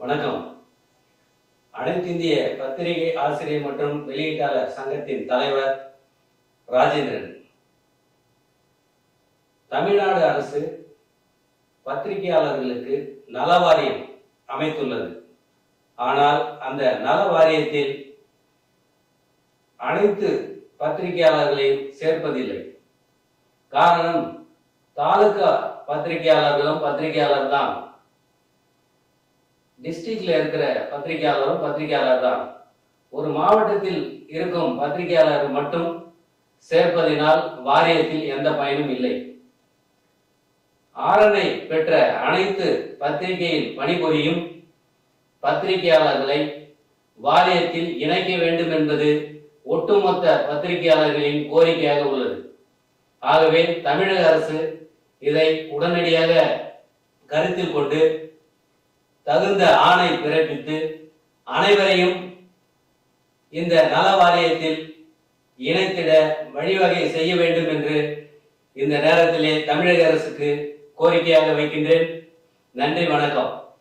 வணக்கம். அனைத்திந்திய பத்திரிகை ஆசிரியர் மற்றும் வெளியீட்டாளர் சங்கத்தின் தலைவர் ராஜேந்திரன். தமிழ்நாடு அரசு பத்திரிகையாளர்களுக்கு நல வாரியம் அமைத்துள்ளது. ஆனால் அந்த நல வாரியத்தில் அனைத்து பத்திரிகையாளர்களையும் சேர்ப்பதில்லை. காரணம் தாலுகா பத்திரிகையாளர்களும் பத்திரிகையாளர் தான் டிஸ்ட்ரிக்ட்ல இருக்கிற பத்திரிகையாளரும் பத்திரிகையாளர் தான். ஒரு மாவட்டத்தில் இருக்கும் பத்திரிகையாளர் மட்டும் சேர்ப்பதினால் வாரியத்தில் எந்த பயனும் இல்லை. ஆரணை பெற்ற அனைத்து பத்திரிகையில் பணிபுரியும் பத்திரிகையாளர்களை வாரியத்தில் இணைக்க வேண்டும் என்பது ஒட்டுமொத்த பத்திரிகையாளர்களின் கோரிக்கையாக உள்ளது. ஆகவே தமிழக அரசு இதை உடனடியாக கருத்தில் கொண்டு தகுந்த ஆணை பிறப்பித்து அனைவரையும் இந்த நல வாரியத்தில் இணைத்திட வழிவகை செய்ய வேண்டும் என்று இந்த நேரத்திலே தமிழக அரசுக்கு கோரிக்கையாக வைக்கின்றேன். நன்றி வணக்கம்.